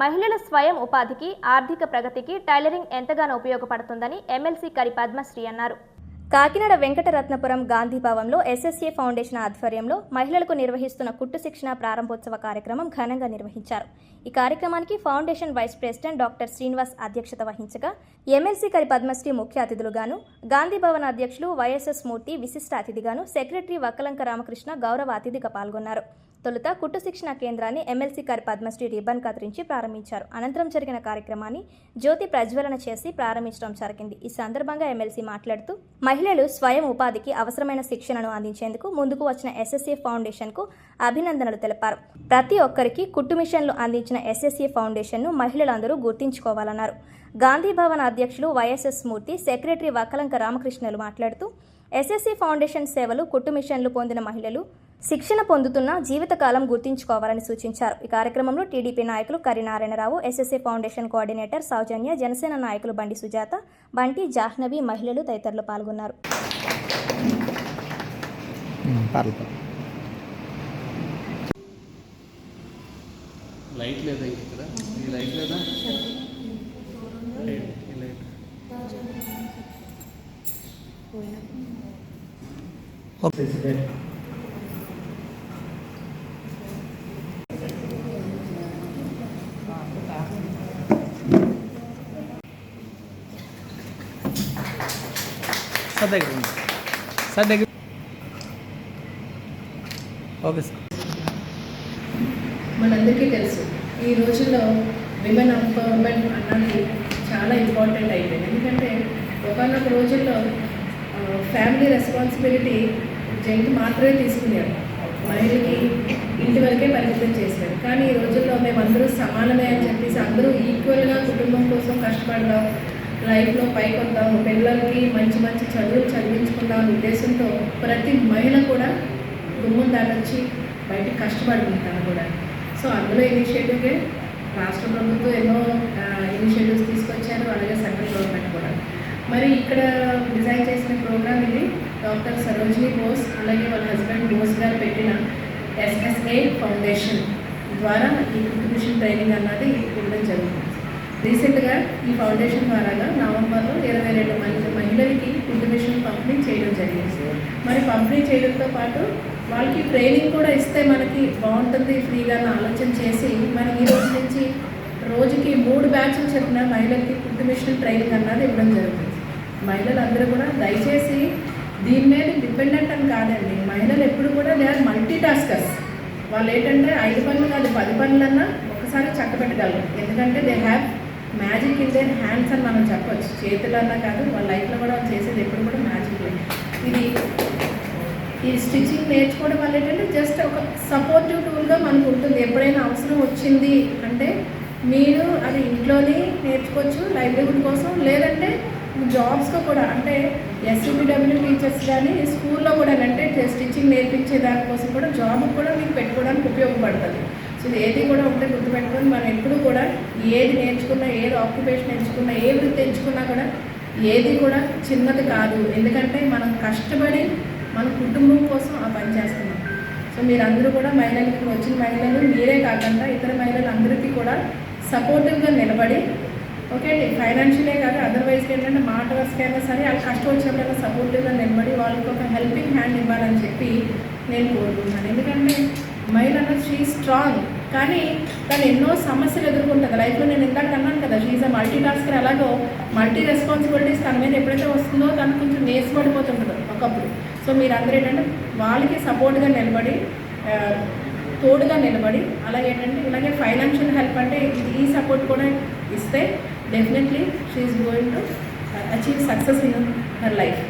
మహిళల స్వయం ఉపాధికి ఆర్థిక ప్రగతికి టైలరింగ్ ఎంతగానో ఉపయోగపడుతుందని ఎమ్మెల్సీ కరి పద్మశ్రీ అన్నారు. కాకినాడ వెంకటరత్నపురం గాంధీ భవన్లో ఎస్ఎస్ఏ ఫౌండేషన్ ఆధ్వర్యంలో మహిళలకు నిర్వహిస్తున్న కుట్టు శిక్షణ ప్రారంభోత్సవ కార్యక్రమం ఘనంగా నిర్వహించారు. ఈ కార్యక్రమానికి foundation vice president doctor Srinivas అధ్యక్షత వహించగా ఎమ్మెల్సీ కరి పద్మశ్రీ ముఖ్య అతిథులుగాను గాంధీ భవన్ అధ్యక్షులు వైఎస్ఎస్ మూర్తి విశిష్ట అతిథిగాను సెక్రటరీ వక్కలంక రామకృష్ణ గౌరవ అతిథిగా పాల్గొన్నారు. తొలుత కుట్టు శిక్షణ కేంద్రాన్ని ఎమ్మెల్సీ గారి పద్మశ్రీ రిబ్బన్ కత్తిరించి ప్రారంభించారు. అనంతరం జరిగిన కార్యక్రమాన్ని జ్యోతి ప్రజ్వలన చేసి ప్రారంభించడం జరిగింది. ఈ సందర్భంగా ఎమ్మెల్సీ మాట్లాడుతూ మహిళలు స్వయం ఉపాధికి అవసరమైన శిక్షణను అందించేందుకు ముందుకు వచ్చిన ఎస్ఎస్సీ ఫౌండేషన్కు అభినందనలు తెలిపారు. ప్రతి ఒక్కరికి కుట్టు మిషన్లు అందించిన ఎస్ఎస్సీ ఫౌండేషన్ను మహిళలందరూ గుర్తించుకోవాలన్నారు. గాంధీ భవన్ అధ్యక్షులు వైఎస్ఎస్ మూర్తి సెక్రటరీ వక్కలంక రామకృష్ణలు మాట్లాడుతూ ఎస్ఎస్సీ ఫౌండేషన్ సేవలు కుట్టు మిషన్లు పొందిన మహిళలు శిక్షణ పొందుతున్న జీవితకాలం గుర్తించుకోవాలని సూచించారు. ఈ కార్యక్రమంలో టీడీపీ నాయకులు Karinarayanarao SSA foundation coordinator Soujanya Janasena నాయకులు బండి సుజాత బంటి జాహ్నవి మహిళలు తదితరులు పాల్గొన్నారు. పర్లేదు లైట్ లేదా ఇంక ఇక్కడ? ఈ లైట్ లేదా? లైట్, ఈ లైట్. ఓకే. సార్ దగ్గర సార్ దగ్గర ఓకే సార్. మనందరికీ తెలుసు ఈ రోజుల్లో విమెన్ ఎంపవర్మెంట్ అన్నది చాలా ఇంపార్టెంట్ అయిపోయింది. ఎందుకంటే ఒకనొక రోజుల్లో ఫ్యామిలీ రెస్పాన్సిబిలిటీ జెంట్ మాత్రమే తీసుకునేవారు మహిళకి ఇంటి వరకే పరిమితం చేశారు కానీ ఈ రోజుల్లో మేమందరూ సమానమే అని చెప్పేసి అందరూ ఈక్వల్గా కుటుంబం కోసం కష్టపడదాం లైఫ్లో పైకి పిల్లలకి మంచి మంచి చదువులు చదివించుకుందాం ఉద్దేశంతో ప్రతి మహిళ కూడా గుమ్మం దాటొచ్చి బయటకు కష్టపడుకుంటాను కూడా. సో అందులో ఇనిషియేటివ్గా రాష్ట్ర ప్రభుత్వం ఎన్నో ఇనిషియేటివ్స్ తీసుకొచ్చారు. అలాగే సెంట్రల్ గవర్నమెంట్ కూడా. మరి ఇక్కడ డిజైన్ చేసిన ప్రోగ్రామ్ ఇది. డాక్టర్ సరోజిని బోస్ అలాగే వాళ్ళ హస్బెండ్ బోస్ గారు పెట్టిన ఎస్ఎస్ఏ ఫౌండేషన్ ద్వారా ఈ కుటుంబిషన్ ట్రైనింగ్ అన్నది ఇవ్వడం జరుగుతుంది. రీసెంట్గా ఈ ఫౌండేషన్ ద్వారా నవంబర్లో ఇరవై రెండు మంది మహిళలకి కుటుంబిషన్ పంపిణీ చేయడం జరిగింది. మరి పంపిణీ చేయడంతో పాటు వాళ్ళకి ట్రైనింగ్ కూడా ఇస్తే మనకి బాగుంటుంది ఫ్రీగా ఆలోచన చేసి మరి ఈ రోజు నుంచి రోజుకి మూడు బ్యాచ్లు చెప్పిన మహిళలకి కుటుంబిషన్ ట్రైనింగ్ అన్నది ఇవ్వడం జరుగుతుంది. మహిళలందరూ కూడా దయచేసి దీని మీద డిపెండెంట్ అని కాదండి మహిళలు ఎప్పుడు కూడా దే ఆర్ మల్టీ టాస్కర్స్ వాళ్ళు ఏంటంటే ఐదు పనులు కాదు పది పనులన్నా ఒకసారి చక్కబెట్టగలరు. ఎందుకంటే they have magic in their hands అని మనం చెప్పొచ్చు. చేతులన్నా కాదు వాళ్ళ లైఫ్లో కూడా వాళ్ళు చేసేది ఎప్పుడు కూడా మ్యాజిక్ ఇది ఈ స్టిచ్చింగ్ నేర్చుకోవడం వల్ల ఏంటంటే జస్ట్ ఒక సపోర్టివ్ టూల్గా మనకు ఉంటుంది. ఎప్పుడైనా అవసరం వచ్చింది అంటే మీరు అది ఇంట్లోనే నేర్చుకోవచ్చు లైవ్లీహుడ్ కోసం. లేదంటే జాబ్స్లో కూడా అంటే ఎస్సీబీడబ్ల్యూ టీచర్స్ కానీ స్కూల్లో కూడా అంటే స్టిచ్చింగ్ నేర్పించే దానికోసం కూడా జాబ్ కూడా మీకు పెట్టుకోవడానికి ఉపయోగపడుతుంది. సో ఏది కూడా ఒకటే గుర్తుపెట్టుకొని మనం ఎప్పుడు కూడా ఏది నేర్చుకున్నా ఏది ఆక్యుపేషన్ ఎంచుకున్నా ఏ వృత్తి ఎంచుకున్నా కూడా ఏది కూడా చిన్నది కాదు. ఎందుకంటే మనం కష్టపడి మన కుటుంబం కోసం ఆ పని చేస్తున్నాం. సో మీరందరూ కూడా మహిళలకు వచ్చిన మహిళలు మీరే కాకుండా ఇతర మహిళలందరికీ కూడా సపోర్టివ్గా నిలబడి ఓకే అండి ఫైనాన్షియలే కాదు అదర్వైజ్ ఏంటంటే మాట వరకైనా సరే వాళ్ళు కష్టం వచ్చినప్పుడైనా సపోర్టివ్గా నిలబడి వాళ్ళకి ఒక హెల్పింగ్ హ్యాండ్ ఇవ్వాలని చెప్పి నేను కోరుకుంటున్నాను. ఎందుకంటే మహిళ అన్నది షీ స్ట్రాంగ్ కానీ తను ఎన్నో సమస్యలు ఎదుర్కొంటుంది. లైఫ్లో నేను ఇందాక అన్నాను కదా షీఈ్ అ మల్టీ టాస్కర్ ఎలాగో మల్టీ రెస్పాన్సిబిలిటీస్ తన మీద ఎప్పుడైతే వస్తుందో తను కొంచెం నేర్చుబడిపోతుంటుంది ఒకప్పుడు. సో మీరందరూ ఏంటంటే వాళ్ళకి సపోర్ట్గా నిలబడి తోడుగా నిలబడి అలాగే ఏంటంటే ఇలాగే ఫైనాన్షియల్ హెల్ప్ అంటే ఈ సపోర్ట్ కూడా ఇస్తే definitely she is going to achieve success in her life